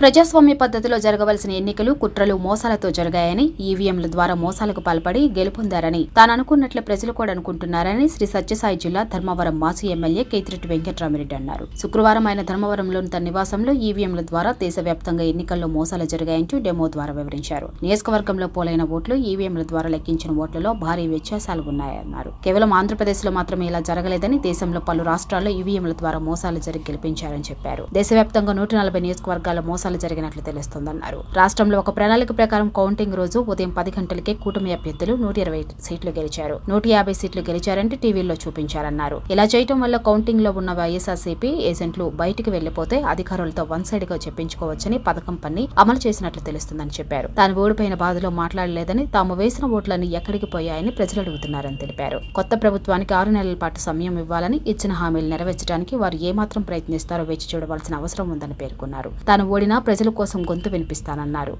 ప్రజాస్వామ్య పద్ధతిలో జరగవలసిన ఎన్నికలు కుట్రలు మోసాలతో జరిగాయని ఈవీఎంల ద్వారా మోసాలకు పాల్పడి గెలుపొందారని తాను అనుకున్నట్లే ప్రజలు కూడా అనుకుంటున్నారని శ్రీ సత్యసాయి జిల్లా ధర్మవరం మాజీ ఎమ్మెల్యే కేతిరెడ్డి వెంకటరామిరెడ్డి అన్నారు. శుక్రవారం ఆయన ధర్మవరంలోని తన నివాసంలో ఈవీఎంల ద్వారా దేశవ్యాప్తంగా ఎన్నికల్లో మోసాలు జరిగాయంటూ డెమో ద్వారా వివరించారు. నియోజకవర్గంలో పోలైన ఓట్లు ఈవీఎంల ద్వారా లెక్కించిన ఓట్లలో భారీ వ్యత్యాసాలు ఉన్నాయన్నారు. కేవలం ఆంధ్రప్రదేశ్లో మాత్రమే ఇలా జరగలేదని దేశంలో పలు రాష్ట్రాల్లో ఈవీఎంల ద్వారా మోసాలు జరిగి గెలిపించారని చెప్పారు. దేశవ్యాప్తంగా నూట నలభై నియోజకవర్గాల మోసాలు జరిగినట్లు తెలుస్తోందన్నారు. రాష్ట్రంలో ఒక ప్రణాళిక ప్రకారం కౌంటింగ్ రోజు ఉదయం పది గంటలకే కూటమి అభ్యర్థులు నూట ఇరవై సీట్లు గెలిచారు. నూట యాభై సీట్లు గెలిచారంటే టీవీల్లో చూపించారన్నారు. ఇలా చేయటం వల్ల కౌంటింగ్లో ఉన్న వైఎస్ఆర్సీపీ ఏజెంట్లు బయటికి వెళ్ళిపోతే అధికారులతో వన్ సైడ్గా చెప్పించుకోవచ్చని పథకం పన్ని అమలు చేసినట్లు తెలుస్తుందని చెప్పారు. తాను ఓడిపోయిన బాధలో మాట్లాడలేదని తాము వేసిన ఓట్లన్నీ ఎక్కడికి పోయాయని ప్రజలు అడుగుతున్నారని తెలిపారు. కొత్త ప్రభుత్వానికి ఆరు నెలల పాటు సమయం ఇవ్వాలని ఇచ్చిన హామీలు నెరవేర్చడానికి వారు ఏమాత్రం ప్రయత్నిస్తారో వేచి చూడవలసిన అవసరం ఉందని పేర్కొన్నారు. తాను ఓడినా ప్రజల కోసం గొంతు వినిపిస్తానన్నారు.